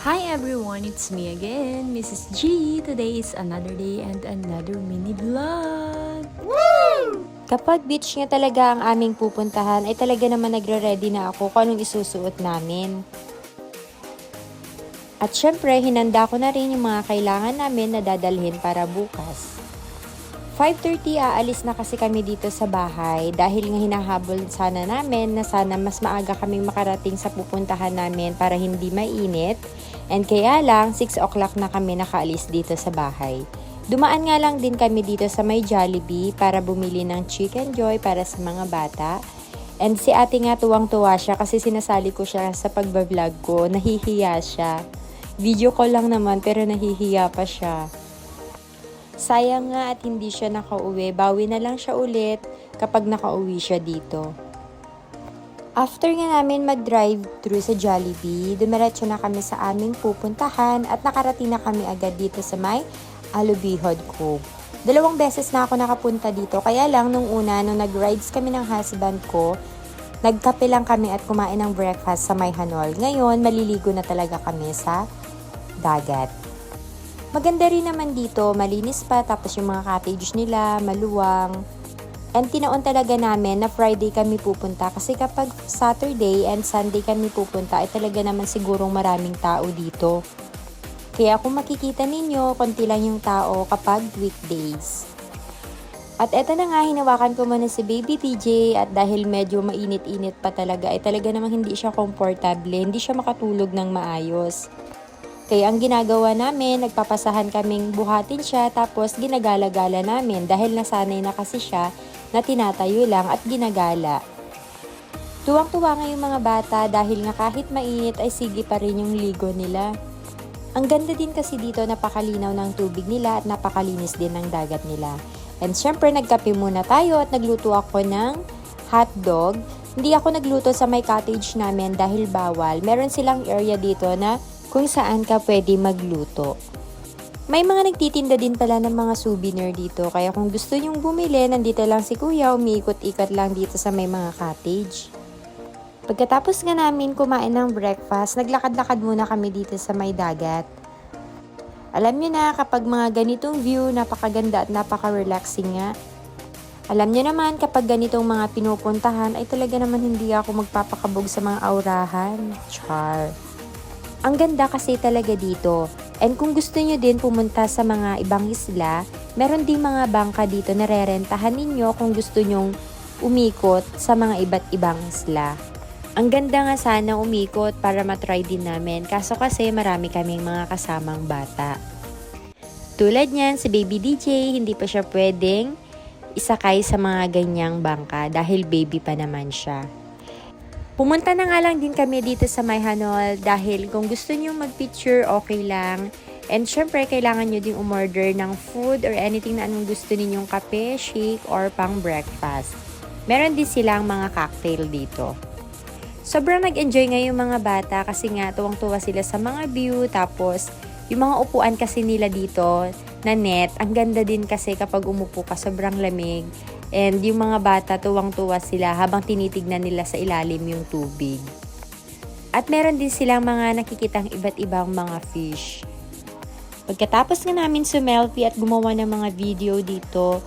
Hi everyone, it's me again, Mrs. G. Today is another day and another mini vlog. Kapag beach nga talaga ang aming pupuntahan, ay talaga naman nagre-ready na ako kung anong isusuot namin. At syempre, hinanda ko na rin yung mga kailangan namin na dadalhin para bukas. 5.30 aalis na kasi kami dito sa bahay dahil nga hinahabol sana namin na sana mas maaga kaming makarating sa pupuntahan namin para hindi mainit. And kaya lang, 6 o'clock na kami nakaalis dito sa bahay. Dumaan nga lang din kami dito sa may Jollibee para bumili ng Chicken Joy para sa mga bata. And si ate nga tuwang-tuwa siya kasi sinasali ko siya sa pagbablog ko. Nahihiya siya. Video call lang naman pero nahihiya pa siya. Sayang nga at hindi siya nakauwi. Bawi na lang siya ulit kapag nakauwi siya dito. After nga namin mag-drive through sa Jollibee, dumiretso na kami sa aming pupuntahan at nakarating na kami agad dito sa may Alubihod Cove. Dalawang beses na ako nakapunta dito, kaya lang nung una, nung nag-rides kami ng husband ko, nagkape lang kami at kumain ng breakfast sa may Hanol. Ngayon, maliligo na talaga kami sa dagat. Maganda rin naman dito, malinis pa, tapos yung mga cottage nila, maluwang. And tinaon talaga namin na Friday kami pupunta kasi kapag Saturday and Sunday kami pupunta ay talaga naman sigurong maraming tao dito. Kaya kung makikita ninyo, konti lang yung tao kapag weekdays. At eto na nga, hinawakan ko muna si Baby DJ at dahil medyo mainit-init pa talaga, ay talaga namang hindi siya komportable, hindi siya makatulog ng maayos. Kaya ang ginagawa namin, nagpapasahan kaming buhatin siya tapos ginagala-gala namin dahil nasanay na kasi siya na tinatayo lang at ginagala. Tuwang-tuwa nga yung mga bata dahil nga kahit mainit ay sige pa rin yung ligo nila. Ang ganda din kasi dito napakalinaw ng tubig nila at napakalinis din ng dagat nila. And syempre nagkape muna tayo at nagluto ako ng hotdog. Hindi ako nagluto sa may cottage namin dahil bawal. Meron silang area dito na kung saan ka pwede magluto. May mga nagtitinda din pala ng mga souvenir dito, kaya kung gusto nyong bumili, nandito lang si kuya, umiikot-ikot lang dito sa may mga cottage. Pagkatapos nga namin kumain ng breakfast, naglakad-lakad muna kami dito sa may dagat. Alam nyo na, kapag mga ganitong view, napakaganda at napaka-relaxing nga. Alam nyo naman, kapag ganitong mga pinupuntahan, ay talaga naman hindi ako magpapakabog sa mga aurahan. Char. Ang ganda kasi talaga dito. And kung gusto nyo din pumunta sa mga ibang isla, meron ding mga bangka dito na rerentahan ninyo kung gusto nyong umikot sa mga iba't ibang isla. Ang ganda nga sana umikot para matry din namin, kaso kasi marami kaming mga kasamang bata. Tulad niyan, si Baby DJ, hindi pa siya pwedeng isakay sa mga ganyang bangka dahil baby pa naman siya. Pumunta na nga lang din kami dito sa May Hanol dahil kung gusto nyo mag-picture, okay lang. And syempre, kailangan nyo din umorder ng food or anything na anong gusto ninyong kape, shake, or pang breakfast. Meron din silang mga cocktail dito. Sobrang nag-enjoy nga mga bata kasi nga tuwang-tuwa sila sa mga view. Tapos, yung mga upuan kasi nila dito na net, ang ganda din kasi kapag umupo ka, sobrang lamig. And yung mga bata, tuwang-tuwa sila habang tinitignan nila sa ilalim yung tubig. At meron din silang mga nakikitang iba't ibang mga fish. Pagkatapos nga namin sumelfie at gumawa ng mga video dito,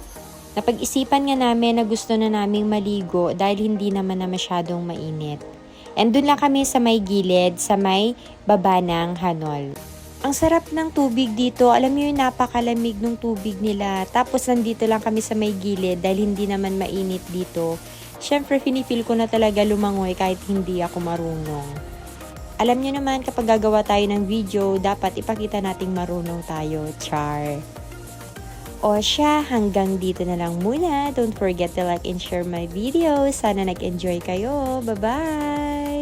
napag-isipan nga namin na gusto na naming maligo dahil hindi naman na masyadong mainit. And dun lang kami sa may gilid, sa may baba ng Hanol. Ang sarap ng tubig dito. Alam niyo yung napakalamig ng tubig nila. Tapos nandito lang kami sa may gilid dahil hindi naman mainit dito. Siyempre, finifeel ko na talaga lumangoy kahit hindi ako marunong. Alam niyo naman kapag gagawa tayo ng video, dapat ipakita nating marunong tayo. Char. O siya, hanggang dito na lang muna. Don't forget to like and share my video. Sana nag-enjoy kayo. Bye-bye!